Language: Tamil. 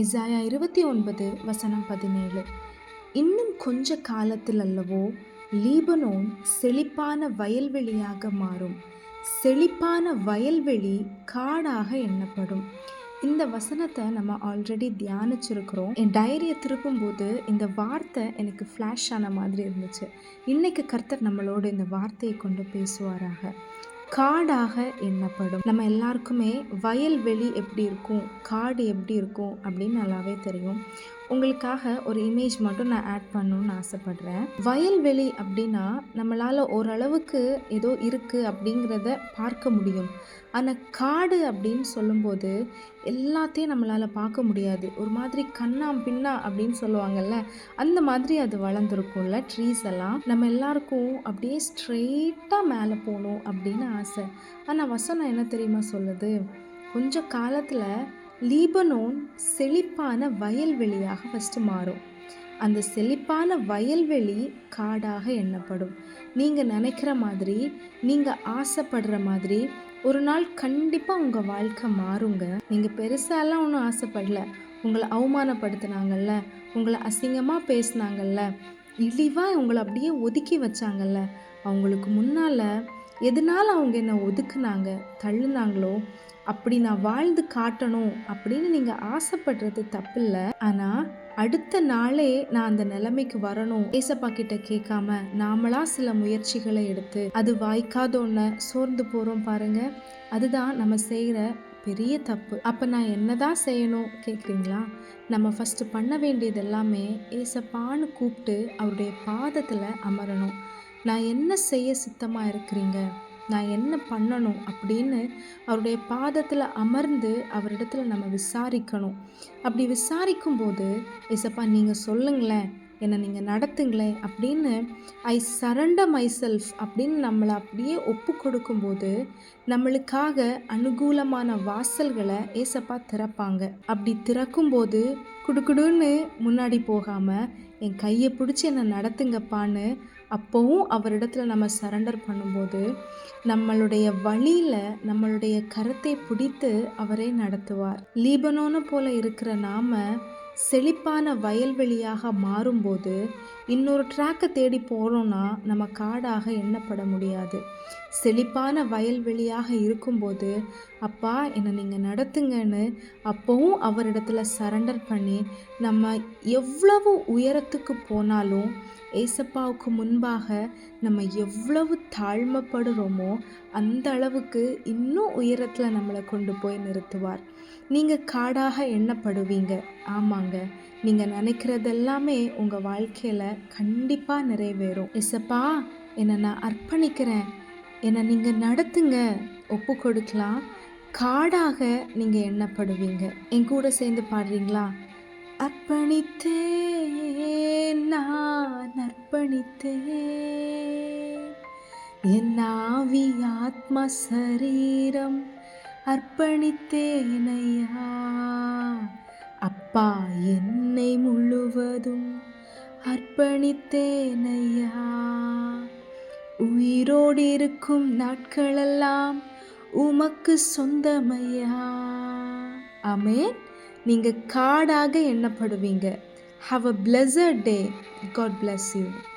எசாயா இருபத்தி ஒன்பது வசனம் பதினேழு. இன்னும் கொஞ்ச காலத்தில் அல்லவோ லீபனோன் செழிப்பான வயல்வெளியாக மாறும். செழிப்பான வயல்வெளி காடாக எண்ணப்படும். இந்த வசனத்தை நம்ம ஆல்ரெடி தியானிச்சிருக்கிறோம். என் டைரியை திருப்பும்போது இந்த வார்த்தை எனக்கு ஃப்ளாஷ் ஆன மாதிரி இருந்துச்சு. இன்னைக்கு கர்த்தர் நம்மளோட இந்த வார்த்தையை கொண்டு பேசுவாராக. காடாக எண்ணப்படும். நம்ம எல்லாருக்குமே வயல்வெளி எப்படி இருக்கும் காடு எப்படி இருக்கும் அப்படின்னு நல்லாவே தெரியும். உங்களுக்காக ஒரு இமேஜ் மட்டும் நான் ஆட் பண்ணணும்னு ஆசைப்பட்றேன். வயல்வெளி அப்படின்னா நம்மளால் ஓரளவுக்கு ஏதோ இருக்குது அப்படிங்கிறத பார்க்க முடியும். ஆனால் காடு அப்படின்னு சொல்லும்போது எல்லாத்தையும் நம்மளால் பார்க்க முடியாது. ஒரு மாதிரி கண்ணாம் பின்னா அப்படின்னு சொல்லுவாங்கல்ல அந்த மாதிரி அது வளர்ந்துருக்கும்ல ட்ரீஸ் எல்லாம். நம்ம எல்லாருக்கும் அப்படியே ஸ்ட்ரெயிட்டாக மேலே போகணும் அப்படின்னு ஆசை. ஆனால் வசனம் என்ன தெரியுமா சொல்லுது? கொஞ்சம் காலத்தில் லீபனோன் செழிப்பான வயல்வெளியாக ஃபஸ்ட்டு மாறும். அந்த செழிப்பான வயல்வெளி காடாக எண்ணப்படும். நீங்கள் நினைக்கிற மாதிரி நீங்கள் ஆசைப்படுற மாதிரி ஒரு நாள் கண்டிப்பாக உங்கள் வாழ்க்கை மாறுங்க. நீங்கள் பெருசாலாம் ஒன்றும் ஆசைப்படல. உங்களை அவமானப்படுத்தினாங்கல்ல உங்களை அசிங்கமாக பேசினாங்கல்ல இழிவாக உங்களை அப்படியே ஒதுக்கி வச்சாங்கல்ல அவங்களுக்கு முன்னால் எதனால் அவங்க என்னை ஒதுக்குனாங்க தள்ளுனாங்களோ அப்படி நான் வாழ்ந்து காட்டணும் அப்படின்னு நீங்கள் ஆசைப்படுறது தப்பு இல்லை ஆனால் அடுத்த நாளே நான் அந்த நிலைமைக்கு வரணும். ஏசப்பா கிட்ட கேட்காம நாமளா சில முயற்சிகளை எடுத்து அது வாய்க்காத ஒன்று சோர்ந்து போகிறோம் பாருங்க. அதுதான் நம்ம செய்கிற பெரிய தப்பு. அப்போ நான் என்னதான் செய்யணும் கேட்குறீங்களா நம்ம ஃபஸ்ட்டு பண்ண வேண்டியது எல்லாமே ஏசப்பான்னு கூப்பிட்டு அவருடைய பாதத்தில் அமரணும். நான் என்ன செய்ய சித்தமாக இருக்கிறீங்க? நான் என்ன பண்ணணும்? அப்படின்னு அவருடைய பாதத்தில் அமர்ந்து அவரிடத்துல நம்ம விசாரிக்கணும். அப்படி விசாரிக்கும்போது இசப்பா நீங்கள் சொல்லுங்களேன். என்னை நீங்கள் நடத்துங்களேன் அப்படின்னு ஐ சரண்ட மை செல்ஃப் அப்படின்னு நம்மளை அப்படியே ஒப்பு கொடுக்கும்போது நம்மளுக்காக அனுகூலமான வாசல்களை ஏசப்பா திறப்பாங்க. அப்படி திறக்கும்போது குடுக்குடுன்னு முன்னாடி போகாமல் என் கையை பிடிச்சி என்னை நடத்துங்கப்பான்னு அப்போவும் அவரிடத்துல நம்ம சரண்டர் பண்ணும்போது நம்மளுடைய வழியில் நம்மளுடைய கருத்தை பிடித்து அவரே நடத்துவார். லீபனோன்னு போல இருக்கிற நாம செழிப்பான வயல்வெளியாக மாறும்போது இன்னொரு ட்ராக்கை தேடி போகிறோன்னா நம்ம காடாக எண்ணப்பட முடியாது. செழிப்பான வயல்வெளியாக இருக்கும்போது அப்பா என்னை நீங்கள் நடத்துங்கன்னு அப்போவும் அவரிடத்துல சரண்டர் பண்ணி நம்ம எவ்வளவு உயரத்துக்கு போனாலும் ஏசப்பாவுக்கு முன்பாக நம்ம எவ்வளவு தாழ்மைப்படுறோமோ அந்த அளவுக்கு இன்னும் உயரத்தில் நம்மளை கொண்டு போய் நிறுத்துவார். நீங்கள் காடாக எண்ணப்படுவீங்க. ஆமாங்க. நீங்கள் நினைக்கிறதெல்லாமே உங்கள் வாழ்க்கையில் கண்டிப்பாக நிறைவேறும். இசப்பா என்னை நான் அர்ப்பணிக்கிறேன். என்னை நீங்கள் நடத்துங்க. ஒப்பு கொடுக்கலாம். காடாக நீங்கள் எண்ணப்படுவீங்க. என் கூட சேர்ந்து பாடுறீங்களா? அர்ப்பணித்தேன் நான் அர்ப்பணித்தேன். என் ஆவி ஆத்மா சரீரம் அர்ப்பணித்தேனையா அப்பா என்னை முழுவதும் அர்ப்பணித்தேனையா உயிரோடு இருக்கும் நாட்களெல்லாம் உமக்கு சொந்தமையா. அமேன் நீங்கள் காடாக எண்ணப்படுவீங்க. Have a blessed day God bless you